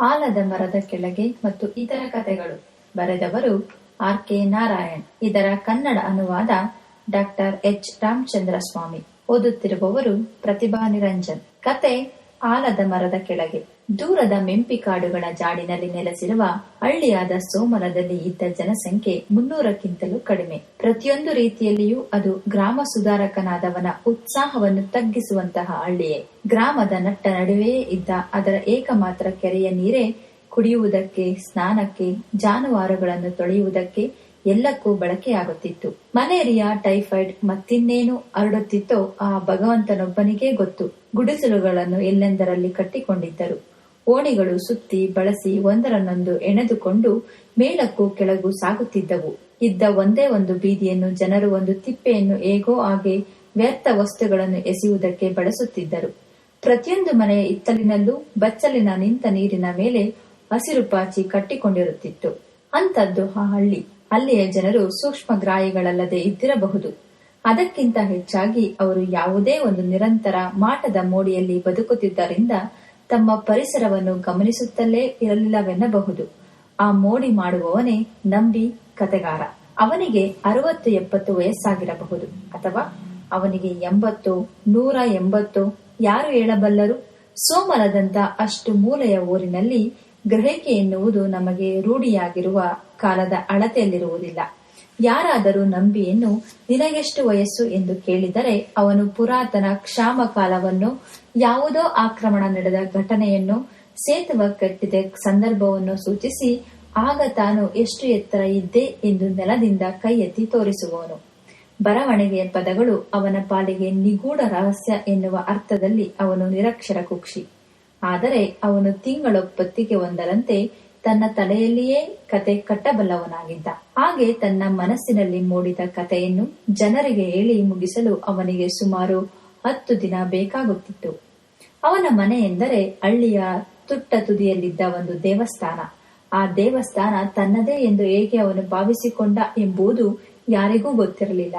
ಆಲದ ಮರದ ಕೆಳಗೆ ಮತ್ತು ಇತರ ಕಥೆಗಳು. ಬರೆದವರು ಆರ್ ಕೆ ನಾರಾಯಣ್. ಇದರ ಕನ್ನಡ ಅನುವಾದ ಡಾಕ್ಟರ್ ಎಚ್ ರಾಮಚಂದ್ರ ಸ್ವಾಮಿ ಓದುತ್ತಿರುವವರು ಪ್ರತಿಭಾ ನಿರಂಜನ್. ಕತೆ ಆಲದ ಮರದ ಕೆಳಗೆ. ದೂರದ ಮೆಂಪಿ ಕಾಡುಗಳ ಜಾಡಿನಲ್ಲಿ ನೆಲೆಸಿರುವ ಹಳ್ಳಿಯಾದ ಸೋಮಲದಲ್ಲಿ ಇದ್ದ ಜನಸಂಖ್ಯೆ ಮುನ್ನೂರಕ್ಕಿಂತಲೂ ಕಡಿಮೆ. ಪ್ರತಿಯೊಂದು ರೀತಿಯಲ್ಲಿಯೂ ಅದು ಗ್ರಾಮ ಸುಧಾರಕನಾದವನ ಉತ್ಸಾಹವನ್ನು ತಗ್ಗಿಸುವಂತಹ ಹಳ್ಳಿಯೇ. ಗ್ರಾಮದ ನಟ್ಟ ನಡುವೆಯೇ ಇದ್ದ ಅದರ ಏಕಮಾತ್ರ ಕೆರೆಯ ನೀರೇ ಕುಡಿಯುವುದಕ್ಕೆ, ಸ್ನಾನಕ್ಕೆ, ಜಾನುವಾರುಗಳನ್ನು ತೊಳೆಯುವುದಕ್ಕೆ ಎಲ್ಲಕ್ಕೂ ಬಳಕೆಯಾಗುತ್ತಿತ್ತು. ಮಲೇರಿಯಾ, ಟೈಫಾಯ್ಡ್ ಮತ್ತಿನ್ನೇನು ಹರಡುತ್ತಿತ್ತೋ ಆ ಭಗವಂತನೊಬ್ಬನಿಗೇ ಗೊತ್ತು. ಗುಡಿಸಲುಗಳನ್ನು ಎಲ್ಲೆಂದರಲ್ಲಿ ಕಟ್ಟಿಕೊಂಡಿದ್ದರು. ಓಣಿಗಳು ಸುತ್ತಿ ಬಳಸಿ ಒಂದರನ್ನೊಂದು ಎಣೆದುಕೊಂಡು ಮೇಲಕ್ಕೂ ಕೆಳಗೂ ಸಾಗುತ್ತಿದ್ದವು. ಇದ್ದ ಒಂದೇ ಒಂದು ಬೀದಿಯನ್ನು ಜನರು ಒಂದು ತಿಪ್ಪೆಯನ್ನು ಹೇಗೋ ಹಾಗೆ ವ್ಯರ್ಥ ವಸ್ತುಗಳನ್ನು ಎಸೆಯುವುದಕ್ಕೆ ಬಳಸುತ್ತಿದ್ದರು. ಪ್ರತಿಯೊಂದು ಮನೆಯ ಇತ್ತಲಿನಲ್ಲೂ ಬಚ್ಚಲಿನ ನಿಂತ ನೀರಿನ ಮೇಲೆ ಹಸಿರು ಪಾಚಿ ಕಟ್ಟಿಕೊಂಡಿರುತ್ತಿತ್ತು. ಅಂತದ್ದು ಆ ಹಳ್ಳಿ. ಅಲ್ಲಿಯ ಜನರು ಸೂಕ್ಷ್ಮ ಸೂಕ್ಷ್ಮಗ್ರಾಹಿಗಳಲ್ಲದೆ ಇದ್ದಿರಬಹುದು. ಅದಕ್ಕಿಂತ ಹೆಚ್ಚಾಗಿ ಅವರು ಯಾವುದೇ ಒಂದು ನಿರಂತರ ಮಾಟದ ಮೋಡಿಯಲ್ಲಿ ಬದುಕುತ್ತಿದ್ದರಿಂದ ತಮ್ಮ ಪರಿಸರವನ್ನು ಗಮನಿಸುತ್ತಲೇ ಇರಲಿಲ್ಲವೆನ್ನಬಹುದು. ಆ ಮೋಡಿ ಮಾಡುವವನೇ ನಂಬಿ ಕತೆಗಾರ ಅವನಿಗೆ ಅರವತ್ತು ಎಪ್ಪತ್ತು ವಯಸ್ಸಾಗಿರಬಹುದು. ಅಥವಾ ಅವನಿಗೆ ಎಂಬತ್ತು, ನೂರ ಎಂಬತ್ತು, ಯಾರು ಹೇಳಬಲ್ಲರು? ಸೋಮಲದಂತ ಅಷ್ಟು ಮೂಲೆಯ ಊರಿನಲ್ಲಿ ಗ್ರಹಿಕೆ ಎನ್ನುವುದು ನಮಗೆ ರೂಢಿಯಾಗಿರುವ ಕಾಲದ ಅಳತೆಯಲ್ಲಿರುವುದಿಲ್ಲ. ಯಾರಾದರೂ ನಂಬಿಯನ್ನು ನಿನಗೆಷ್ಟು ವಯಸ್ಸು ಎಂದು ಕೇಳಿದರೆ ಅವನು ಪುರಾತನ ಕ್ಷಾಮ ಕಾಲವನ್ನು ಯಾವುದೋ ಆಕ್ರಮಣ ನಡೆದ ಘಟನೆಯನ್ನು, ಸೇತುವ ಕಟ್ಟಿದ ಸಂದರ್ಭವನ್ನು ಸೂಚಿಸಿ, ಆಗ ತಾನು ಎಷ್ಟು ಎತ್ತರ ಇದ್ದೆ ಎಂದು ನೆಲದಿಂದ ಕೈ ಎತ್ತಿ ತೋರಿಸುವವನು. ಬರವಣಿಗೆಯ ಪದಗಳು ಅವನ ಪಾಲಿಗೆ ನಿಗೂಢ ರಹಸ್ಯ ಎನ್ನುವ ಅರ್ಥದಲ್ಲಿ ಅವನು ನಿರಕ್ಷರ ಕುಕ್ಷಿ. ಆದರೆ ಅವನು ತಿಂಗಳೊಪ್ಪತ್ತಿಗೆ ಒಂದರಂತೆ ತನ್ನ ತಲೆಯಲ್ಲಿಯೇ ಕತೆ ಕಟ್ಟಬಲ್ಲವನಾಗಿದ್ದ. ಹಾಗೆ ತನ್ನ ಮನಸ್ಸಿನಲ್ಲಿ ಮೂಡಿದ ಕಥೆಯನ್ನು ಜನರಿಗೆ ಹೇಳಿ ಮುಗಿಸಲು ಅವನಿಗೆ ಸುಮಾರು ಹತ್ತು ದಿನ ಬೇಕಾಗುತ್ತಿತ್ತು. ಅವನ ಮನೆ ಎಂದರೆ ಹಳ್ಳಿಯ ತುಟ್ಟ ತುದಿಯಲ್ಲಿದ್ದ ಒಂದು ದೇವಸ್ಥಾನ. ಆ ದೇವಸ್ಥಾನ ತನ್ನದೇ ಎಂದು ಹೇಗೆ ಅವನು ಭಾವಿಸಿಕೊಂಡ ಎಂಬುದು ಯಾರಿಗೂ ಗೊತ್ತಿರಲಿಲ್ಲ.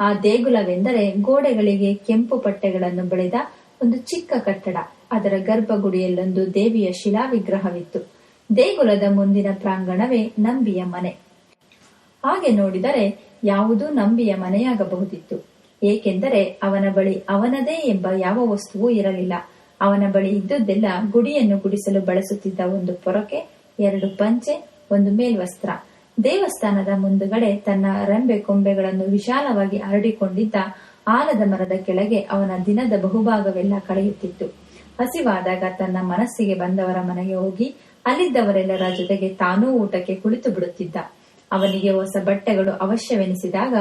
ಆ ದೇಗುಲವೆಂದರೆ ಗೋಡೆಗಳಿಗೆ ಕೆಂಪು ಪಟ್ಟೆಗಳನ್ನು ಬೆಳೆದ ಒಂದು ಚಿಕ್ಕ ಕಟ್ಟಡ. ಅದರ ಗರ್ಭಗುಡಿಯಲ್ಲೊಂದು ದೇವಿಯ ಶಿಲಾ ವಿಗ್ರಹವಿತ್ತು ದೇಗುಲದ ಮುಂದಿನ ಪ್ರಾಂಗಣವೇ ನಂಬಿಯ ಮನೆ. ಹಾಗೆ ನೋಡಿದರೆ ಯಾವುದೂ ನಂಬಿಯ ಮನೆಯಾಗಬಹುದಿತ್ತು. ಏಕೆಂದರೆ ಅವನ ಬಳಿ ಅವನದೇ ಎಂಬ ಯಾವ ವಸ್ತುವೂ ಇರಲಿಲ್ಲ. ಅವನ ಬಳಿ ಇದ್ದುದೆಲ್ಲ ಗುಡಿಯನ್ನು ಗುಡಿಸಲು ಬಳಸುತ್ತಿದ್ದ ಒಂದು ಪೊರಕೆ, ಎರಡು ಪಂಚೆ, ಒಂದು ಮೇಲ್ವಸ್ತ್ರ. ದೇವಸ್ಥಾನದ ಮುಂದುಗಡೆ ತನ್ನ ರಂಬೆ ಕೊಂಬೆಗಳನ್ನು ವಿಶಾಲವಾಗಿ ಹರಡಿಕೊಂಡಿದ್ದ ಆಲದ ಮರದ ಕೆಳಗೆ ಅವನ ದಿನದ ಬಹುಭಾಗವೆಲ್ಲ ಕಳೆಯುತ್ತಿತ್ತು. ಹಸಿವಾದಾಗ ತನ್ನ ಮನಸ್ಸಿಗೆ ಬಂದವರ ಮನೆಗೆ ಹೋಗಿ ಅಲ್ಲಿದ್ದವರೆಲ್ಲರ ಜೊತೆಗೆ ತಾನೂ ಊಟಕ್ಕೆ ಕುಳಿತು ಬಿಡುತ್ತಿದ್ದ. ಅವನಿಗೆ ಹೊಸ ಬಟ್ಟೆಗಳು ಅವಶ್ಯವೆನಿಸಿದಾಗ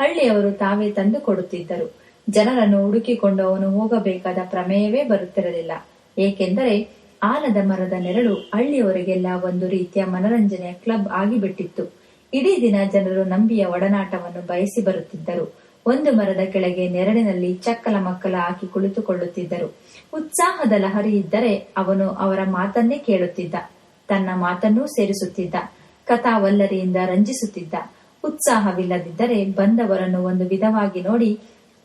ಹಳ್ಳಿಯವರು ತಾವೇ ತಂದು ಕೊಡುತ್ತಿದ್ದರು. ಜನರನ್ನು ಹುಡುಕಿಕೊಂಡು ಅವನು ಹೋಗಬೇಕಾದ ಪ್ರಮೇಯವೇ ಬರುತ್ತಿರಲಿಲ್ಲ. ಏಕೆಂದರೆ ಆಲದ ಮರದ ನೆರಳು ಹಳ್ಳಿಯವರಿಗೆಲ್ಲ ಒಂದು ರೀತಿಯ ಮನರಂಜನೆಯ ಕ್ಲಬ್ ಆಗಿಬಿಟ್ಟಿತ್ತು. ಇಡೀ ದಿನ ಜನರು ನಂಬಿಯ ಒಡನಾಟವನ್ನು ಬಯಸಿ ಬರುತ್ತಿದ್ದರು. ಒಂದು ಮರದ ಕೆಳಗೆ ನೆರಳಿನಲ್ಲಿ ಚಕ್ಕಲ ಮಕ್ಕಲ ಹಾಕಿ ಕುಳಿತುಕೊಳ್ಳುತ್ತಿದ್ದರು. ಉತ್ಸಾಹದ ಲಹರಿ ಇದ್ದರೆ ಅವನು ಅವರ ಮಾತನ್ನೇ ಕೇಳುತ್ತಿದ್ದ. ತನ್ನ ಮಾತನ್ನೂ ಸೇರಿಸುತ್ತಿದ್ದ. ಕಥಾವಲ್ಲರಿಯಿಂದ ರಂಜಿಸುತ್ತಿದ್ದ. ಉತ್ಸಾಹವಿಲ್ಲದಿದ್ದರೆ ಬಂದವರನ್ನು ಒಂದು ವಿಧವಾಗಿ ನೋಡಿ,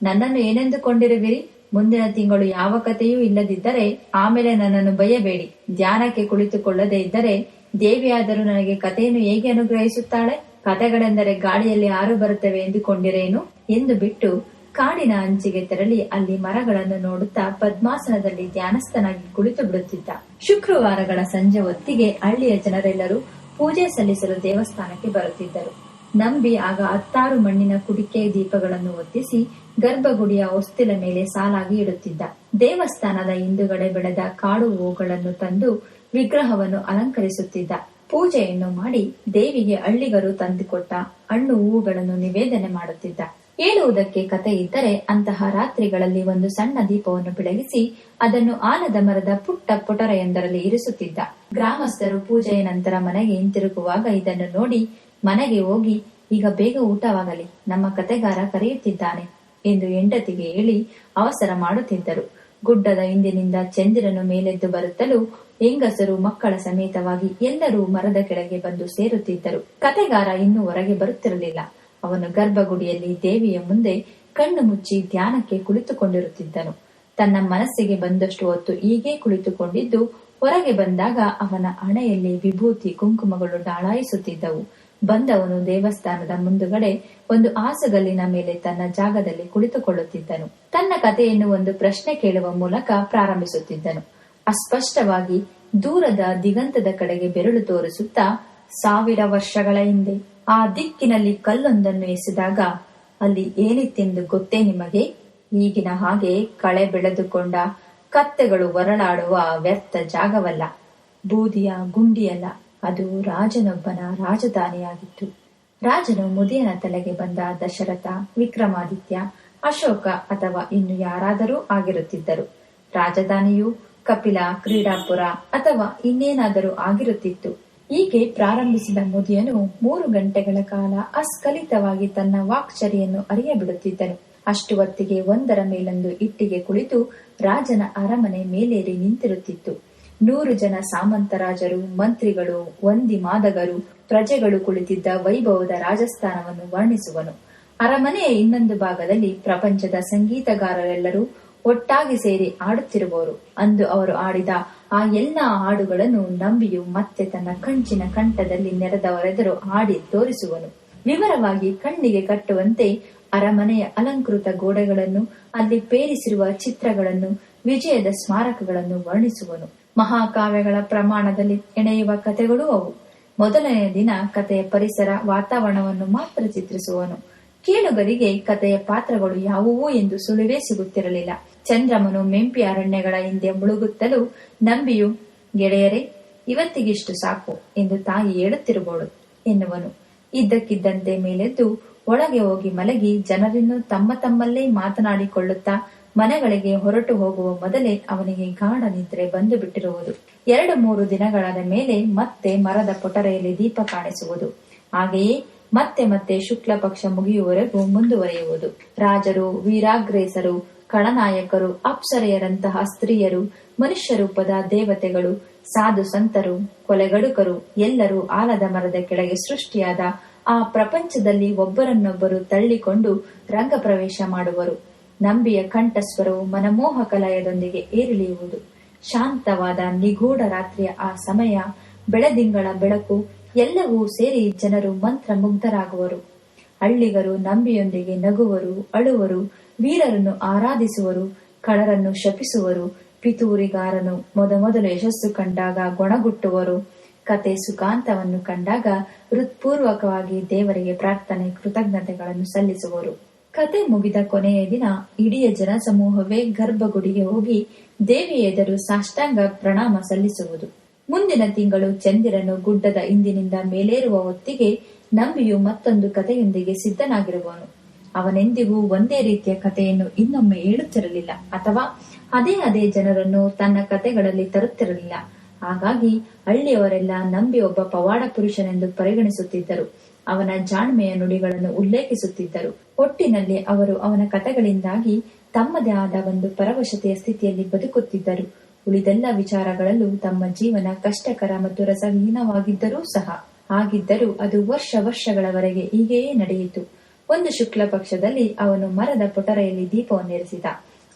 ನನ್ನನ್ನು ಏನೆಂದುಕೊಂಡಿರುವಿರಿ? ಮುಂದಿನ ತಿಂಗಳು ಯಾವ ಕಥೆಯೂ ಇಲ್ಲದಿದ್ದರೆ ಆಮೇಲೆ ನನ್ನನ್ನು ಬಯ್ಯಬೇಡಿ ಧ್ಯಾನಕ್ಕೆ ಕುಳಿತುಕೊಳ್ಳದೇ ಇದ್ದರೆ ದೇವಿಯಾದರೂ ನನಗೆ ಕಥೆಯನ್ನು ಹೇಗೆ ಅನುಗ್ರಹಿಸುತ್ತಾಳೆ? ಕಥೆಗಳೆಂದರೆ ಗಾಳಿಯಲ್ಲಿ ಹಾರು ಬರುತ್ತವೆ ಎಂದುಕೊಂಡಿರೇನು? ಎಂದು ಬಿಟ್ಟು ಕಾಡಿನ ಅಂಚಿಗೆ ತೆರಳಿ ಅಲ್ಲಿ ಮರಗಳನ್ನು ನೋಡುತ್ತಾ ಪದ್ಮಾಸನದಲ್ಲಿ ಧ್ಯಾನಸ್ಥನಾಗಿ ಕುಳಿತು ಬಿಡುತ್ತಿದ್ದ. ಶುಕ್ರವಾರಗಳ ಸಂಜೆ ಹೊತ್ತಿಗೆ ಹಳ್ಳಿಯ ಜನರೆಲ್ಲರೂ ಪೂಜೆ ಸಲ್ಲಿಸಲು ದೇವಸ್ಥಾನಕ್ಕೆ ಬರುತ್ತಿದ್ದರು. ನಂಬಿ ಆಗ ಹತ್ತಾರು ಮಣ್ಣಿನ ಕುಡಿಕೆ ದೀಪಗಳನ್ನು ಒತ್ತಿಸಿ ಗರ್ಭಗುಡಿಯ ಹೊಸ್ತಿಲ ಮೇಲೆ ಸಾಲಾಗಿ ಇಡುತ್ತಿದ್ದ. ದೇವಸ್ಥಾನದ ಹಿಂದುಗಡೆ ಬೆಳೆದ ಕಾಡು ಹೂಗಳನ್ನು ತಂದು ವಿಗ್ರಹವನ್ನು ಅಲಂಕರಿಸುತ್ತಿದ್ದ. ಪೂಜೆಯನ್ನು ಮಾಡಿ ದೇವಿಗೆ ಹಳ್ಳಿಗರು ತಂದುಕೊಟ್ಟ ಹಣ್ಣು ಹೂವುಗಳನ್ನು ನಿವೇದನೆ ಮಾಡುತ್ತಿದ್ದ. ಹೇಳುವುದಕ್ಕೆ ಕತೆ ಇದ್ದರೆ ಅಂತಹ ರಾತ್ರಿಗಳಲ್ಲಿ ಒಂದು ಸಣ್ಣ ದೀಪವನ್ನು ಬೆಳಗಿಸಿ ಅದನ್ನು ಆಲದ ಮರದ ಪುಟ್ಟ ಪೊಟರೆಯೊಂದರಲ್ಲಿ ಇರಿಸುತ್ತಿದ್ದ. ಗ್ರಾಮಸ್ಥರು ಪೂಜೆಯ ನಂತರ ಮನೆಗೆ ಹಿಂತಿರುಗುವಾಗ ಇದನ್ನು ನೋಡಿ ಮನೆಗೆ ಹೋಗಿ, ಈಗ ಬೇಗ ಊಟವಾಗಲಿ, ನಮ್ಮ ಕತೆಗಾರ ಕರೆಯುತ್ತಿದ್ದಾನೆ ಎಂದು ಹೆಂಡತಿಗೆ ಹೇಳಿ ಅವಸರ ಮಾಡುತ್ತಿದ್ದರು. ಗುಡ್ಡದ ಹಿಂದಿನಿಂದ ಚಂದಿರನು ಮೇಲೆದ್ದು ಬರುತ್ತಲೂ ಹೆಂಗಸರು ಮಕ್ಕಳ ಸಮೇತವಾಗಿ ಎಲ್ಲರೂ ಮರದ ಕೆಳಗೆ ಬಂದು ಸೇರುತ್ತಿದ್ದರು. ಕತೆಗಾರ ಇನ್ನೂ ಹೊರಗೆ ಬರುತ್ತಿರಲಿಲ್ಲ. ಅವನು ಗರ್ಭಗುಡಿಯಲ್ಲಿ ದೇವಿಯ ಮುಂದೆ ಕಣ್ಣು ಮುಚ್ಚಿ ಧ್ಯಾನಕ್ಕೆ ಕುಳಿತುಕೊಂಡಿರುತ್ತಿದ್ದನು. ತನ್ನ ಮನಸ್ಸಿಗೆ ಬಂದಷ್ಟು ಹೊತ್ತು ಹೀಗೆ ಕುಳಿತುಕೊಂಡಿದ್ದು ಹೊರಗೆ ಬಂದಾಗ ಅವನ ಹಣೆಯಲ್ಲಿ ವಿಭೂತಿ ಕುಂಕುಮಗಳು ಡಾಳಾಯಿಸುತ್ತಿದ್ದವು. ಬಂದವನು ದೇವಸ್ಥಾನದ ಮುಂದುಗಡೆ ಒಂದು ಆಸುಗಲ್ಲಿನ ಮೇಲೆ ತನ್ನ ಜಾಗದಲ್ಲಿ ಕುಳಿತುಕೊಳ್ಳುತ್ತಿದ್ದನು. ತನ್ನ ಕಥೆಯನ್ನು ಒಂದು ಪ್ರಶ್ನೆ ಕೇಳುವ ಮೂಲಕ ಪ್ರಾರಂಭಿಸುತ್ತಿದ್ದನು. ಅಸ್ಪಷ್ಟವಾಗಿ ದೂರದ ದಿಗಂತದ ಕಡೆಗೆ ಬೆರಳು ತೋರಿಸುತ್ತಾ, ಸಾವಿರ ವರ್ಷಗಳ ಹಿಂದೆ ಆ ದಿಕ್ಕಿನಲ್ಲಿ ಕಲ್ಲೊಂದನ್ನು ಎಸೆದಾಗ ಅಲ್ಲಿ ಏನಿತ್ತೆಂದು ಗೊತ್ತೇ ನಿಮಗೆ? ಈಗಿನ ಹಾಗೆ ಕಳೆ ಬೆಳೆದುಕೊಂಡ ಕತ್ತೆಗಳು ಹೊರಳಾಡುವ ವ್ಯರ್ಥ ಜಾಗವಲ್ಲ. ಬೂದಿಯ ಗುಂಡಿಯಲ್ಲ. ಅದು ರಾಜನೊಬ್ಬನ ರಾಜಧಾನಿಯಾಗಿತ್ತು. ರಾಜನು ಮುದಿಯನ ತಲೆಗೆ ಬಂದ ದಶರಥ, ವಿಕ್ರಮಾದಿತ್ಯ, ಅಶೋಕ ಅಥವಾ ಇನ್ನು ಯಾರಾದರೂ ಆಗಿರುತ್ತಿದ್ದರು. ರಾಜಧಾನಿಯು ಕಪಿಲ, ಕ್ರೀಡಾಪುರ ಅಥವಾ ಇನ್ನೇನಾದರೂ ಆಗಿರುತ್ತಿತ್ತು. ಹೀಗೆ ಪ್ರಾರಂಭಿಸಿದ ಮುದಿಯನು ಮೂರು ಗಂಟೆಗಳ ಕಾಲ ಅಸ್ಖಲಿತವಾಗಿ ತನ್ನ ವಾಕ್ಚರಿಯನ್ನು ಅರಿಯಬಿಡುತ್ತಿದ್ದನು. ಅಷ್ಟು ಹೊತ್ತಿಗೆ ಒಂದರ ಮೇಲೊಂದು ಇಟ್ಟಿಗೆ ಕುಳಿತು ರಾಜನ ಅರಮನೆ ಮೇಲೇರಿ ನಿಂತಿರುತ್ತಿತ್ತು. ನೂರು ಜನ ಸಾಮಂತರಾಜರು, ಮಂತ್ರಿಗಳು ವಂದಿ ಮಾದಗರು, ಪ್ರಜೆಗಳು ಕುಳಿತಿದ್ದ ವೈಭವದ ರಾಜಸ್ಥಾನವನ್ನು ವರ್ಣಿಸುವನು. ಅರಮನೆಯ ಇನ್ನೊಂದು ಭಾಗದಲ್ಲಿ ಪ್ರಪಂಚದ ಸಂಗೀತಗಾರರೆಲ್ಲರೂ ಒಟ್ಟಾಗಿ ಸೇರಿ ಆಡುತ್ತಿರುವವರು. ಅಂದು ಅವರು ಆಡಿದ ಆ ಎಲ್ಲ ಹಾಡುಗಳನ್ನು ನಂಬಿಯು ಮತ್ತೆ ತನ್ನ ಕಂಚಿನ ಕಂಠದಲ್ಲಿ ನೆರೆದವರೆದರು ಹಾಡಿ ತೋರಿಸುವನು. ವಿವರವಾಗಿ ಕಣ್ಣಿಗೆ ಕಟ್ಟುವಂತೆ ಅರಮನೆಯ ಅಲಂಕೃತ ಗೋಡೆಗಳನ್ನು ಅಲ್ಲಿ ಪೇರಿಸಿರುವ ಚಿತ್ರಗಳನ್ನು, ವಿಜಯದ ಸ್ಮಾರಕಗಳನ್ನು ವರ್ಣಿಸುವನು. ಮಹಾಕಾವ್ಯಗಳ ಪ್ರಮಾಣದಲ್ಲಿ ಎಣೆಯುವ ಕಥೆಗಳು ಅವು. ಮೊದಲನೆಯ ದಿನ ಕಥೆಯ ಪರಿಸರ ವಾತಾವರಣವನ್ನು ಮಾತ್ರ ಚಿತ್ರಿಸುವನು. ಕೇಳುಗರಿಗೆ ಕಥೆಯ ಪಾತ್ರಗಳು ಯಾವುವು ಎಂದು ಸುಳಿವೇ ಸಿಗುತ್ತಿರಲಿಲ್ಲ. ಚಂದ್ರಮನು ಮೆಂಪಿ ಅರಣ್ಯಗಳ ಹಿಂದೆ ಮುಳುಗುತ್ತಲೂ, ನಂಬಿಯು, ಗೆಳೆಯರೇ, ಇವತ್ತಿಗಿಷ್ಟು ಸಾಕು ಎಂದು ತಾಯಿ ಹೇಳುತ್ತಿರಬಹುದು ಎನ್ನುವನು. ಇದ್ದಕ್ಕಿದ್ದಂತೆ ಮೇಲೆದ್ದು ಒಳಗೆ ಹೋಗಿ ಮಲಗಿ ಜನರನ್ನು ತಮ್ಮ ತಮ್ಮಲ್ಲೇ ಮಾತನಾಡಿಕೊಳ್ಳುತ್ತಾ ಮನೆಗಳಿಗೆ ಹೊರಟು ಹೋಗುವ ಮೊದಲೇ ಅವನಿಗೆ ಗಾಢ ನಿದ್ರೆ ಬಂದು ಬಿಟ್ಟಿರುವುದು. ಎರಡು ಮೂರು ದಿನಗಳಾದ ಮೇಲೆ ಮತ್ತೆ ಮರದ ಪೊಟರೆಯಲ್ಲಿ ದೀಪ ಕಾಣಿಸುವುದು. ಹಾಗೆಯೇ ಮತ್ತೆ ಮತ್ತೆ ಶುಕ್ಲ ಪಕ್ಷ ಮುಗಿಯುವವರೆಗೂ ಮುಂದುವರಿಯುವುದು. ರಾಜರು, ವೀರಾಗ್ರೇಸರು, ಖಳನಾಯಕರು, ಅಪ್ಸರೆಯರಂತಹ ಸ್ತ್ರೀಯರು, ಮನುಷ್ಯ ರೂಪದ ದೇವತೆಗಳು, ಸಾಧು ಸಂತರು, ಕೊಲೆಗಡುಕರು, ಎಲ್ಲರೂ ಆಲದ ಮರದ ಕೆಳಗೆ ಸೃಷ್ಟಿಯಾದ ಆ ಪ್ರಪಂಚದಲ್ಲಿ ಒಬ್ಬರನ್ನೊಬ್ಬರು ತಳ್ಳಿಕೊಂಡು ರಂಗ ಪ್ರವೇಶ ಮಾಡುವರು. ನಂಬಿಯ ಕಂಠಸ್ವರವು ಮನಮೋಹಕ ಲಯದೊಂದಿಗೆ ಏರಿಳಿಯುವುದು. ಶಾಂತವಾದ ನಿಗೂಢ ರಾತ್ರಿಯ ಆ ಸಮಯ, ಬೆಳದಿಂಗಳ ಬೆಳಕು, ಎಲ್ಲವೂ ಸೇರಿ ಜನರು ಮಂತ್ರ ಮುಗ್ಧರಾಗುವರು ಹಳ್ಳಿಗರು ನಂಬಿಯೊಂದಿಗೆ ನಗುವರು, ಅಳುವರು, ವೀರರನ್ನು ಆರಾಧಿಸುವರು, ಕಳರನ್ನು ಶಪಿಸುವರು, ಪಿತೂರಿಗಾರನು ಮೊದಮೊದಲು ಯಶಸ್ಸು ಕಂಡಾಗ ಗೊಣಗುಟ್ಟುವರು. ಕತೆ ಸುಖಾಂತವನ್ನು ಕಂಡಾಗ ಹೃತ್ಪೂರ್ವಕವಾಗಿ ದೇವರಿಗೆ ಪ್ರಾರ್ಥನೆ ಕೃತಜ್ಞತೆಗಳನ್ನು ಸಲ್ಲಿಸುವರು. ಕತೆ ಮುಗಿದ ಕೊನೆಯ ದಿನ ಇಡೀ ಜನಸಮೂಹವೇ ಗರ್ಭಗುಡಿಗೆ ಹೋಗಿ ದೇವಿ ಎದುರು ಸಾಷ್ಟಾಂಗ ಪ್ರಣಾಮ ಸಲ್ಲಿಸುವುದು. ಮುಂದಿನ ತಿಂಗಳು ಚಂದಿರನು ಗುಡ್ಡದ ಇಂದಿನಿಂದ ಮೇಲೇರುವ ಹೊತ್ತಿಗೆ ನಂಬಿಯು ಮತ್ತೊಂದು ಕಥೆಯೊಂದಿಗೆ ಸಿದ್ಧನಾಗಿರುವನು. ಅವನೆಂದಿಗೂ ಒಂದೇ ರೀತಿಯ ಕಥೆಯನ್ನು ಇನ್ನೊಮ್ಮೆ ಹೇಳುತ್ತಿರಲಿಲ್ಲ, ಅಥವಾ ಅದೇ ಅದೇ ಜನರನ್ನು ತನ್ನ ಕಥೆಗಳಲ್ಲಿ ತರುತ್ತಿರಲಿಲ್ಲ. ಹಾಗಾಗಿ ಹಳ್ಳಿಯವರೆಲ್ಲ ನಂಬಿ ಒಬ್ಬ ಪವಾಡ ಪುರುಷನೆಂದು ಪರಿಗಣಿಸುತ್ತಿದ್ದರು. ಅವನ ಜಾಣ್ಮೆಯ ನುಡಿಗಳನ್ನು ಉಲ್ಲೇಖಿಸುತ್ತಿದ್ದರು. ಒಟ್ಟಿನಲ್ಲಿ ಅವರು ಅವನ ಕಥೆಗಳಿಂದಾಗಿ ತಮ್ಮದೇ ಆದ ಒಂದು ಪರವಶತೆಯ ಸ್ಥಿತಿಯಲ್ಲಿ ಬದುಕುತ್ತಿದ್ದರು. ಉಳಿದೆಲ್ಲ ವಿಚಾರಗಳಲ್ಲೂ ತಮ್ಮ ಜೀವನ ಕಷ್ಟಕರ ಮತ್ತು ರಸಹೀನವಾಗಿದ್ದರೂ ಸಹ ಹಾಗಿದ್ದರೂ ಅದು ವರ್ಷ ವರ್ಷಗಳವರೆಗೆ ಹೀಗೆಯೇ ನಡೆಯಿತು. ಒಂದು ಶುಕ್ಲ ಪಕ್ಷದಲ್ಲಿ ಅವನು ಮರದ ಪೊಟರೆಯಲ್ಲಿ ದೀಪವನ್ನೇರಿಸಿದ.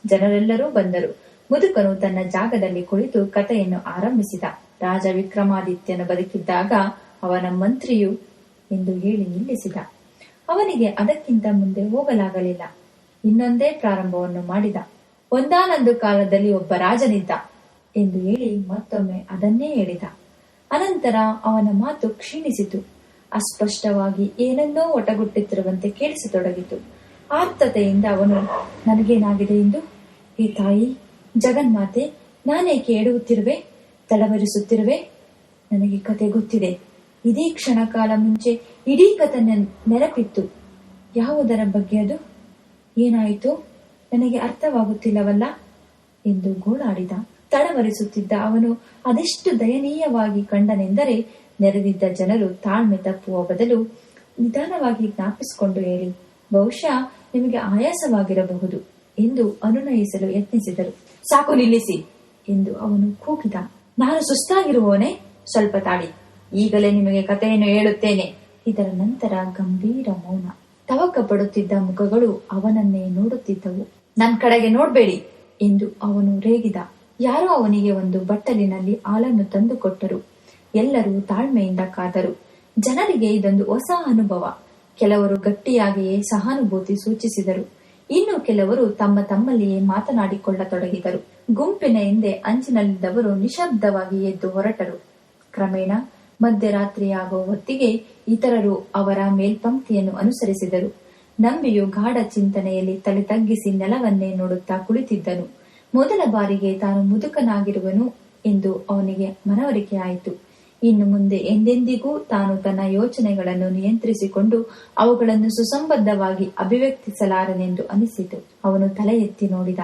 ಜನರೆಲ್ಲರೂ ಬಂದರು. ಮುದುಕನು ತನ್ನ ಜಾಗದಲ್ಲಿ ಕುಳಿತು ಕಥೆಯನ್ನು ಆರಂಭಿಸಿದ. ರಾಜ ವಿಕ್ರಮಾದಿತ್ಯನು ಬದುಕಿದ್ದಾಗ ಅವನ ಮಂತ್ರಿಯು ಎಂದು ಹೇಳಿ ನಿಲ್ಲಿಸಿದ. ಅವನಿಗೆ ಅದಕ್ಕಿಂತ ಮುಂದೆ ಹೋಗಲಾಗಲಿಲ್ಲ. ಇನ್ನೊಂದೇ ಪ್ರಾರಂಭವನ್ನು ಮಾಡಿದ. ಒಂದಾನೊಂದು ಕಾಲದಲ್ಲಿ ಒಬ್ಬ ರಾಜನಿದ್ದ ಎಂದು ಹೇಳಿ ಮತ್ತೊಮ್ಮೆ ಅದನ್ನೇ ಹೇಳಿದ. ಅನಂತರ ಅವನ ಮಾತು ಕ್ಷೀಣಿಸಿತು. ಅಸ್ಪಷ್ಟವಾಗಿ ಏನನ್ನೋ ಒಟಗುಟ್ಟುತ್ತಿರುವಂತೆ ಕೇಳಿಸತೊಡಗಿತು. ಆರ್ತತೆಯಿಂದ ಅವನು, ನನಗೇನಾಗಿದೆ ಎಂದು ಈ ತಾಯಿ, ಜಗನ್ಮಾತೆ, ನಾನೇಕೆ ಎಡುವುತ್ತಿರುವೆ, ತಡವರಿಸುತ್ತಿರುವೆ? ನನಗೆ ಕತೆ ಗೊತ್ತಿದೆ. ಇದೇ ಕ್ಷಣ ಕಾಲ ಮುಂಚೆ ಇಡೀ ಕಥನ ನೆನ್- ನೆನಪಿತ್ತು. ಯಾವುದರ ಬಗ್ಗೆ ಅದು? ಏನಾಯಿತು? ನನಗೆ ಅರ್ಥವಾಗುತ್ತಿಲ್ಲವಲ್ಲ? ಎಂದು ಗೋಳಾಡಿದ. ತಡವರಿಸುತ್ತಿದ್ದ ಅವನು ಅದೆಷ್ಟು ದಯನೀಯವಾಗಿ ಕಂಡನೆಂದರೆ ನೆರೆದಿದ್ದ ಜನರು ತಾಳ್ಮೆ ತಪ್ಪುವ ಬದಲು ನಿಧಾನವಾಗಿ ಜ್ಞಾಪಿಸಿಕೊಂಡು ಹೇಳಿ, ಬಹುಶಃ ನಿಮಗೆ ಆಯಾಸವಾಗಿರಬಹುದು ಎಂದು ಅನುನಯಿಸಲು ಯತ್ನಿಸಿದರು. ಸಾಕು ನಿಲ್ಲಿಸಿ ಎಂದು ಅವನು ಕೂಗಿದ. ನಾನು ಸುಸ್ತಾಗಿರುವವನೇ ಸ್ವಲ್ಪ ತಾಳಿ. ಈಗಲೇ ನಿಮಗೆ ಕಥೆಯನ್ನು ಹೇಳುತ್ತೇನೆ. ಇದರ ನಂತರ ಗಂಭೀರ ಮೌನ. ತವಕ ಪಡುತ್ತಿದ್ದ ಮುಖಗಳು ಅವನನ್ನೇ ನೋಡುತ್ತಿದ್ದವು. ನನ್ ಕಡೆಗೆ ನೋಡ್ಬೇಡಿ ಎಂದು ಅವನು ರೇಗಿದ. ಯಾರೋ ಅವನಿಗೆ ಒಂದು ಬಟ್ಟಲಿನಲ್ಲಿ ಹಾಲನ್ನು ತಂದುಕೊಟ್ಟರು. ಎಲ್ಲರೂ ತಾಳ್ಮೆಯಿಂದ ಕಾದರು. ಜನರಿಗೆ ಇದೊಂದು ಹೊಸ ಅನುಭವ. ಕೆಲವರು ಗಟ್ಟಿಯಾಗಿಯೇ ಸಹಾನುಭೂತಿ ಸೂಚಿಸಿದರು. ಇನ್ನು ಕೆಲವರು ತಮ್ಮ ತಮ್ಮಲ್ಲಿಯೇ ಮಾತನಾಡಿಕೊಳ್ಳತೊಡಗಿದರು. ಗುಂಪಿನ ಹಿಂದೆ ಅಂಚಿನಲ್ಲಿದ್ದವರು ನಿಶಬ್ದವಾಗಿ ಎದ್ದು ಹೊರಟರು. ಕ್ರಮೇಣ ಮಧ್ಯರಾತ್ರಿಯಾಗುವ ಹೊತ್ತಿಗೆ ಇತರರು ಅವರ ಮೇಲ್ಪಂಕ್ತಿಯನ್ನು ಅನುಸರಿಸಿದರು. ನಂಬಿಯು ಗಾಢ ಚಿಂತನೆಯಲ್ಲಿ ತಲೆ ತಗ್ಗಿಸಿ ನೆಲವನ್ನೇ ನೋಡುತ್ತಾ ಕುಳಿತಿದ್ದನು. ಮೊದಲ ಬಾರಿಗೆ ತಾನು ಮುದುಕನಾಗಿರುವನು ಎಂದು ಅವನಿಗೆ ಮನವರಿಕೆಯಾಯಿತು. ಇನ್ನು ಮುಂದೆ ಎಂದೆಂದಿಗೂ ತಾನು ತನ್ನ ಯೋಚನೆಗಳನ್ನು ನಿಯಂತ್ರಿಸಿಕೊಂಡು ಅವುಗಳನ್ನು ಸುಸಂಬದ್ಧವಾಗಿ ಅಭಿವ್ಯಕ್ತಿಸಲಾರನೆಂದು ಅನಿಸಿತು. ಅವನು ತಲೆ ಎತ್ತಿ ನೋಡಿದ,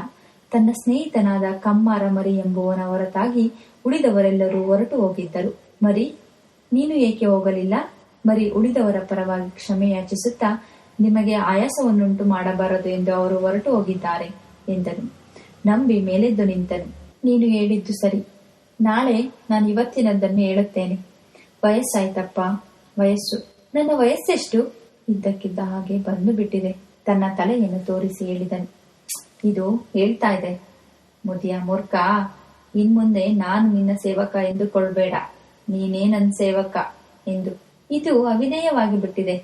ತನ್ನ ಸ್ನೇಹಿತನಾದ ಕಮ್ಮಾರ ಮರಿ ಎಂಬುವನ ಹೊರತಾಗಿ ಉಳಿದವರೆಲ್ಲರೂ ಹೊರಟು ಹೋಗಿದ್ದರು. ಮರಿ ನೀನು ಏಕೆ ಹೋಗಲಿಲ್ಲ? ಮರಿ ಉಳಿದವರ ಪರವಾಗಿ ಕ್ಷಮೆ ಯಾಚಿಸುತ್ತಾ ನಿಮಗೆ ಆಯಾಸವನ್ನುಂಟು ಮಾಡಬಾರದು ಎಂದು ಅವರು ಹೊರಟು ಹೋಗಿದ್ದಾರೆ ಎಂದನು. ನಂಬಿ ಮೇಲೆದ್ದು ನಿಂತನು. ನೀನು ಹೇಳಿದ್ದು ಸರಿ. ನಾಳೆ ನಾನು ಇವತ್ತಿನದ್ದನ್ನು ಹೇಳುತ್ತೇನೆ. ವಯಸ್ಸಾಯ್ತಪ್ಪ, ವಯಸ್ಸು. ನನ್ನ ವಯಸ್ಸೆಷ್ಟು? ಇದ್ದಕ್ಕಿದ್ದ ಹಾಗೆ ಬಂದು ಬಿಟ್ಟಿದೆ ತನ್ನ ತಲೆಯನ್ನು ತೋರಿಸಿ ಹೇಳಿದನು. ಇದು ಹೇಳ್ತಾ ಇದೆ. ಮುದಿಯ ಮೂರ್ಖ, ಇನ್ಮುಂದೆ ನಾನು ನಿನ್ನ ಸೇವಕ ಎಂದುಕೊಳ್ಬೇಡ. ನೀನೇ ನನ್ನ ಸೇವಕ ಎಂದು. ಇದು ಅವಿನಯವಾಗಿ ಬಿಟ್ಟಿದೆ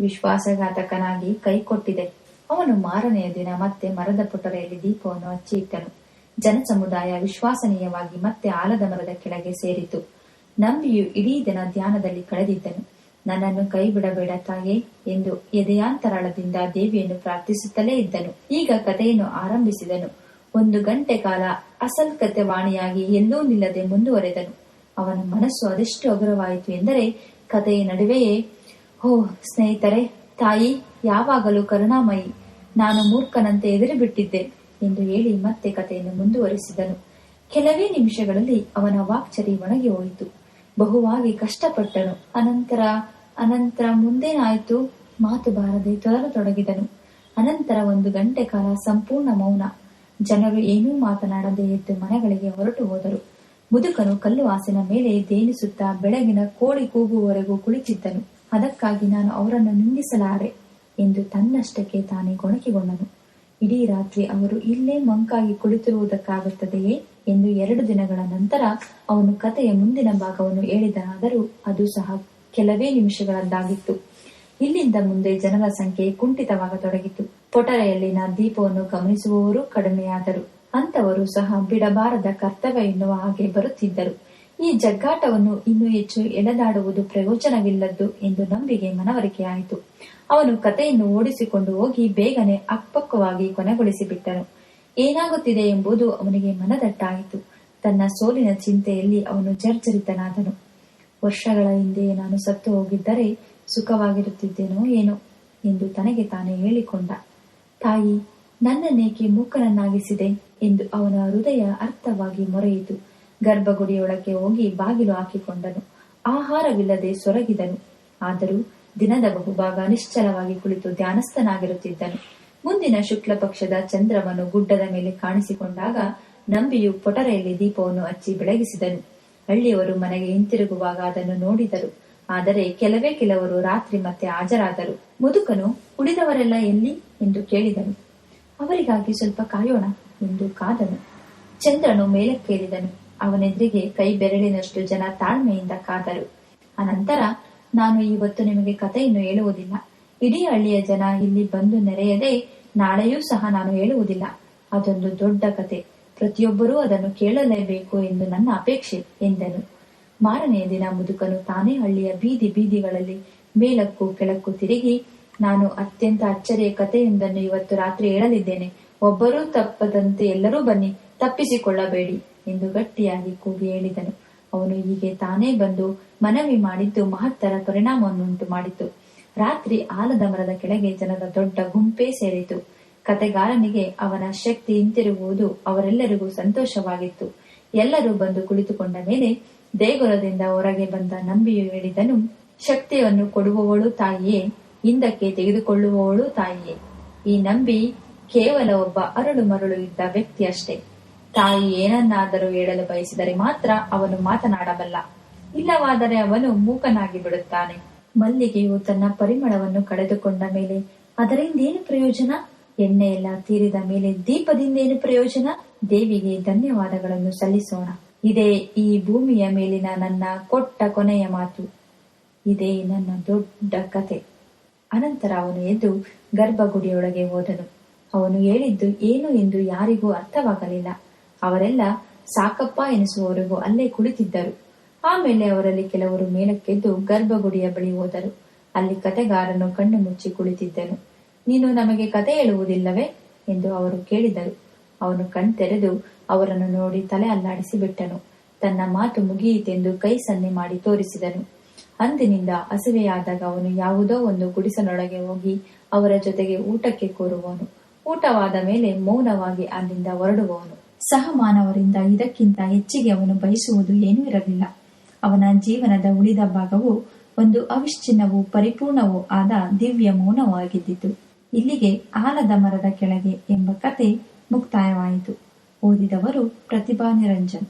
ವಿಶ್ವಾಸಘಾತಕನಾಗಿ ಕೈ ಕೊಟ್ಟಿದೆ ಅವನು ಮಾರನೆಯ ದಿನ ಮತ್ತೆ ಮರದ ಪುಟರೆಯಲ್ಲಿ ದೀಪವನ್ನು ಹಚ್ಚಿ ಇಟ್ಟನು ಜನಸಮುದಾಯ ವಿಶ್ವಾಸನೀಯವಾಗಿ ಮತ್ತೆ ಆಲದ ಮರದ ಕೆಳಗೆ ಸೇರಿತು. ನಂಬಿಯು ಇಡೀ ದಿನ ಧ್ಯಾನದಲ್ಲಿ ಕಳೆದಿದ್ದನು. ನನ್ನನ್ನು ಕೈ ಬಿಡಬೇಡ ತಾಯೇ ಎಂದು ಎದೆಯಾಂತರಾಳದಿಂದ ದೇವಿಯನ್ನು ಪ್ರಾರ್ಥಿಸುತ್ತಲೇ ಇದ್ದನು. ಈಗ ಕಥೆಯನ್ನು ಆರಂಭಿಸಿದನು. ಒಂದು ಗಂಟೆ ಕಾಲ ಅಸಲ್ ಕತೆ ವಾಣಿಯಾಗಿ ಎಲ್ಲೂ ನಿಲ್ಲದೆ ಮುಂದುವರೆದನು. ಅವನ ಮನಸ್ಸು ಅದೆಷ್ಟು ಹಗುರವಾಯಿತು ಎಂದರೆ ಕಥೆಯ ನಡುವೆಯೇ, ಓ ಸ್ನೇಹಿತರೆ, ತಾಯಿ, ಯಾವಾಗಲೂ ಕರುಣಾಮಯಿ. ನಾನು ಮೂರ್ಖನಂತೆ ಎದುರು ಬಿಟ್ಟಿದ್ದೆ ಎಂದು ಹೇಳಿ ಮತ್ತೆ ಕಥೆಯನ್ನು ಮುಂದುವರಿಸಿದನು. ಕೆಲವೇ ನಿಮಿಷಗಳಲ್ಲಿ ಅವನ ವಾಕ್ಚರಿ ಒಣಗಿ ಹೋಯಿತು. ಬಹುವಾಗಿ ಕಷ್ಟಪಟ್ಟನು. ಅನಂತರ ಅನಂತರ ಮುಂದೇನಾಯಿತು? ಮಾತು ಬಾರದೆ ತೊದಲತೊಡಗಿದನು ಅನಂತರ ಒಂದು ಗಂಟೆ ಕಾಲ ಸಂಪೂರ್ಣ ಮೌನ. ಜನರು ಏನೂ ಮಾತನಾಡದೇ ಎದ್ದು ಮನೆಗಳಿಗೆ ಹೊರಟು ಹೋದರು. ಮುದುಕನು ಕಲ್ಲು ಹಾಸಿನ ಮೇಲೆ ದೇನಿಸುತ್ತಾ ಬೆಳಗಿನ ಕೋಳಿ ಕೂಗುವವರೆಗೂ ಕುಳಿತಿದ್ದನು. ಅದಕ್ಕಾಗಿ ನಾನು ಅವರನ್ನು ನಿಂದಿಸಲಾರೆ ಎಂದು ತನ್ನಷ್ಟಕ್ಕೆ ತಾನೇ ಗೊಣಕಿಗೊಂಡನು ಇಡೀ ರಾತ್ರಿ ಅವರು ಇಲ್ಲೇ ಮಂಕಾಗಿ ಕುಳಿತಿರುವುದಕ್ಕಾಗುತ್ತದೆಯೇ ಎಂದು ಎರಡು ದಿನಗಳ ನಂತರ ಅವನು ಕಥೆಯ ಮುಂದಿನ ಭಾಗವನ್ನು ಹೇಳಿದನಾದರೂ ಅದು ಸಹ ಕೆಲವೇ ನಿಮಿಷಗಳದ್ದಾಗಿತ್ತು. ಇಲ್ಲಿಂದ ಮುಂದೆ ಜನರ ಸಂಖ್ಯೆ ಕುಂಠಿತವಾಗತೊಡಗಿತು. ಪೊಟರೆಯಲ್ಲಿನ ದೀಪವನ್ನು ಗಮನಿಸುವವರು ಕಡಿಮೆಯಾದರು. ಅಂತವರು ಸಹ ಬಿಡಬಾರದ ಕರ್ತವ್ಯ ಎನ್ನುವ ಹಾಗೆ ಬರುತ್ತಿದ್ದರು. ಈ ಜಗ್ಗಾಟವನ್ನು ಇನ್ನೂ ಹೆಚ್ಚು ಎಳೆದಾಡುವುದು ಪ್ರಯೋಜನವಿಲ್ಲದ್ದು ಎಂದು ನಂಬಿಗೆ ಮನವರಿಕೆಯಾಯಿತು ಅವನು ಕಥೆಯನ್ನು ಓಡಿಸಿಕೊಂಡು ಹೋಗಿ ಬೇಗನೆ ಅಕ್ಪಕ್ಕವಾಗಿ ಕೊನೆಗೊಳಿಸಿಬಿಟ್ಟನು. ಏನಾಗುತ್ತಿದೆ ಎಂಬುದು ಅವನಿಗೆ ಮನದಟ್ಟಾಯಿತು. ತನ್ನ ಸೋಲಿನ ಚಿಂತೆಯಲ್ಲಿ ಅವನು ಜರ್ಜರಿತನಾದನು. ವರ್ಷಗಳ ಹಿಂದೆ ನಾನು ಸತ್ತು ಹೋಗಿದ್ದರೆ ಸುಖವಾಗಿರುತ್ತಿದ್ದೇನೋ ಏನೋ ಎಂದು ತನಗೆ ತಾನೇ ಹೇಳಿಕೊಂಡ. ತಾಯಿ, ನನ್ನನ್ನೇಕೆ ಮೂಕನನ್ನಾಗಿಸಿದೆ? ಎಂದು ಅವನ ಹೃದಯ ಅರ್ಥವಾಗಿ ಮೊರೆಯಿತು. ಗರ್ಭಗುಡಿಯೊಳಗೆ ಹೋಗಿ ಬಾಗಿಲು ಹಾಕಿಕೊಂಡನು. ಆಹಾರವಿಲ್ಲದೆ ಸೊರಗಿದನು. ಆದರೂ ದಿನದ ಬಹುಭಾಗ ನಿಶ್ಚಲವಾಗಿ ಕುಳಿತು ಧ್ಯಾನಸ್ಥನಾಗಿರುತ್ತಿದ್ದನು. ಮುಂದಿನ ಶುಕ್ಲ ಪಕ್ಷದ ಚಂದ್ರವನ್ನು ಗುಡ್ಡದ ಮೇಲೆ ಕಾಣಿಸಿಕೊಂಡಾಗ ನಂಬಿಯು ಪೊಟರೆಯಲ್ಲಿ ದೀಪವನ್ನು ಹಚ್ಚಿ ಬೆಳಗಿಸಿದನು. ಹಳ್ಳಿಯವರು ಮನೆಗೆ ಹಿಂತಿರುಗುವಾಗ ಅದನ್ನು ನೋಡಿದರು. ಆದರೆ ಕೆಲವೇ ಕೆಲವರು ರಾತ್ರಿ ಮತ್ತೆ ಹಾಜರಾದರು. ಮುದುಕನು, ಉಳಿದವರೆಲ್ಲ ಎಲ್ಲಿ? ಎಂದು ಕೇಳಿದನು. ಅವರಿಗಾಗಿ ಸ್ವಲ್ಪ ಕಾಯೋಣ. ಎಂದು ಕಾದನು. ಚಂದ್ರನು ಮೇಲಕ್ಕೇರಿದನು. ಅವನೆದುರಿಗೆ ಕೈ ಬೆರಳಿನಷ್ಟು ಜನ ತಾಳ್ಮೆಯಿಂದ ಕಾದರು. ಅನಂತರ, ನಾನು ಇವತ್ತು ನಿಮಗೆ ಕಥೆಯನ್ನು ಹೇಳುವುದಿಲ್ಲ. ಇಡೀ ಹಳ್ಳಿಯ ಜನ ಇಲ್ಲಿ ಬಂದು ನೆರೆಯದೆ ನಾಳೆಯೂ ಸಹ ನಾನು ಹೇಳುವುದಿಲ್ಲ. ಅದೊಂದು ದೊಡ್ಡ ಕತೆ ಪ್ರತಿಯೊಬ್ಬರೂ ಅದನ್ನು ಕೇಳಲೇಬೇಕು ಎಂದು ನನ್ನ ಅಪೇಕ್ಷೆ ಎಂದನು. ಮಾರನೆಯ ದಿನ ಮುದುಕನು ತಾನೇ ಹಳ್ಳಿಯ ಬೀದಿ ಬೀದಿಗಳಲ್ಲಿ ಮೇಲಕ್ಕೂ ಕೆಳಕ್ಕೂ ತಿರುಗಿ, ನಾನು ಅತ್ಯಂತ ಅಚ್ಚರಿಯ ಕಥೆಯೊಂದನ್ನು ಇವತ್ತು ರಾತ್ರಿ ಹೇಳಲಿದ್ದೇನೆ. ಒಬ್ಬರೂ ತಪ್ಪದಂತೆ ಎಲ್ಲರೂ ಬನ್ನಿ, ತಪ್ಪಿಸಿಕೊಳ್ಳಬೇಡಿ ಎಂದು ಗಟ್ಟಿಯಾಗಿ ಕೂಗಿ ಹೇಳಿದನು. ಅವನು ಹೀಗೆ ತಾನೇ ಬಂದು ಮನವಿ ಮಾಡಿದ್ದು ಮಹತ್ತರ ಪರಿಣಾಮವನ್ನುಂಟು ಮಾಡಿತು. ರಾತ್ರಿ ಆಲದ ಮರದ ಕೆಳಗೆ ಜನರ ದೊಡ್ಡ ಗುಂಪೇ ಸೇರಿತು. ಕತೆಗಾರನಿಗೆ ಅವನ ಶಕ್ತಿ ಹಿಂತಿರುಗುವುದು ಅವರೆಲ್ಲರಿಗೂ ಸಂತೋಷವಾಗಿತ್ತು. ಎಲ್ಲರೂ ಬಂದು ಕುಳಿತುಕೊಂಡ ಮೇಲೆ ದೇಗುಲದಿಂದ ಹೊರಗೆ ಬಂದ ನಂಬಿಯು ಹೇಳಿದನು, ಶಕ್ತಿಯನ್ನು ಕೊಡುವವಳು ತಾಯಿಯೇ, ಹಿಂದಕ್ಕೆ ತೆಗೆದುಕೊಳ್ಳುವವಳು ತಾಯಿಯೇ. ಈ ನಂಬಿ ಕೇವಲ ಒಬ್ಬ ಅರಳು ಮರಳು ಇದ್ದ ವ್ಯಕ್ತಿ ಅಷ್ಟೇ ತಾಯಿ ಏನನ್ನಾದರೂ ಹೇಳಲು ಬಯಸಿದರೆ ಮಾತ್ರ ಅವನು ಮಾತನಾಡಬಲ್ಲ. ಇಲ್ಲವಾದರೆ ಅವನು ಮೂಕನಾಗಿ ಬಿಡುತ್ತಾನೆ. ಮಲ್ಲಿಗೆಯು ತನ್ನ ಪರಿಮಳವನ್ನು ಕಳೆದುಕೊಂಡ ಮೇಲೆ ಅದರಿಂದೇನು ಪ್ರಯೋಜನ? ಎಣ್ಣೆ ಎಲ್ಲ ತೀರಿದ ಮೇಲೆ ದೀಪದಿಂದೇನು ಪ್ರಯೋಜನ? ದೇವಿಗೆ ಧನ್ಯವಾದಗಳನ್ನು ಸಲ್ಲಿಸೋಣ. ಇದೇ ಈ ಭೂಮಿಯ ಮೇಲಿನ ನನ್ನ ಕೊಟ್ಟ ಕೊನೆಯ ಮಾತು. ಇದೇ ನನ್ನ ದೊಡ್ಡ ಕತೆ. ಅನಂತರ ಅವನು ಎದ್ದು ಗರ್ಭಗುಡಿಯೊಳಗೆ ಹೋದನು. ಅವನು ಹೇಳಿದ್ದು ಏನು ಎಂದು ಯಾರಿಗೂ ಅರ್ಥವಾಗಲಿಲ್ಲ. ಅವರೆಲ್ಲ, ಸಾಕಪ್ಪ ಎನಿಸುವವರೆಗೂ ಅಲ್ಲೇ ಕುಳಿತಿದ್ದರು. ಆಮೇಲೆ ಅವರಲ್ಲಿ ಕೆಲವರು ಮೇಲಕ್ಕೆದ್ದು ಗರ್ಭಗುಡಿಯ ಬಳಿ ಹೋದರು. ಅಲ್ಲಿ ಕತೆಗಾರನು ಕಣ್ಣು ಮುಚ್ಚಿ ಕುಳಿತಿದ್ದನು. ನೀನು ನಮಗೆ ಕತೆ ಹೇಳುವುದಿಲ್ಲವೇ? ಎಂದು ಅವರು ಕೇಳಿದರು. ಅವನು ಕಣ್ತೆರೆದು ಅವರನ್ನು ನೋಡಿ ತಲೆ ಅಲ್ಲಾಡಿಸಿ ಬಿಟ್ಟನು. ತನ್ನ ಮಾತು ಮುಗಿಯಿತೆಂದು ಕೈ ಸನ್ನೆ ಮಾಡಿ ತೋರಿಸಿದನು. ಅಂದಿನಿಂದ ಹಸಿವೆಯಾದಾಗ ಅವನು ಯಾವುದೋ ಒಂದು ಗುಡಿಸನೊಳಗೆ ಹೋಗಿ ಅವರ ಜೊತೆಗೆ ಊಟಕ್ಕೆ ಕೂರುವವನು ಊಟವಾದ ಮೇಲೆ ಮೌನವಾಗಿ ಅಲ್ಲಿಂದ ಹೊರಡುವವನು. ಸಹ ಮಾನವರಿಂದ ಇದಕ್ಕಿಂತ ಹೆಚ್ಚಿಗೆ ಅವನು ಬಯಸುವುದು ಏನೂ ಇರಲಿಲ್ಲ. ಅವನ ಜೀವನದ ಉಳಿದ ಭಾಗವು ಒಂದು ಅವಿಶ್ಚಿನ್ನವೂ ಪರಿಪೂರ್ಣವೂ ಆದ ದಿವ್ಯ ಮೌನವಾಗಿದ್ದಿತು ಇಲ್ಲಿಗೆ ಆಲದ ಮರದ ಕೆಳಗೆ ಎಂಬ ಕತೆ ಮುಕ್ತಾಯವಾಯಿತು. ಓದಿದವರು ಪ್ರತಿಭಾ ನಿರಂಜನ್.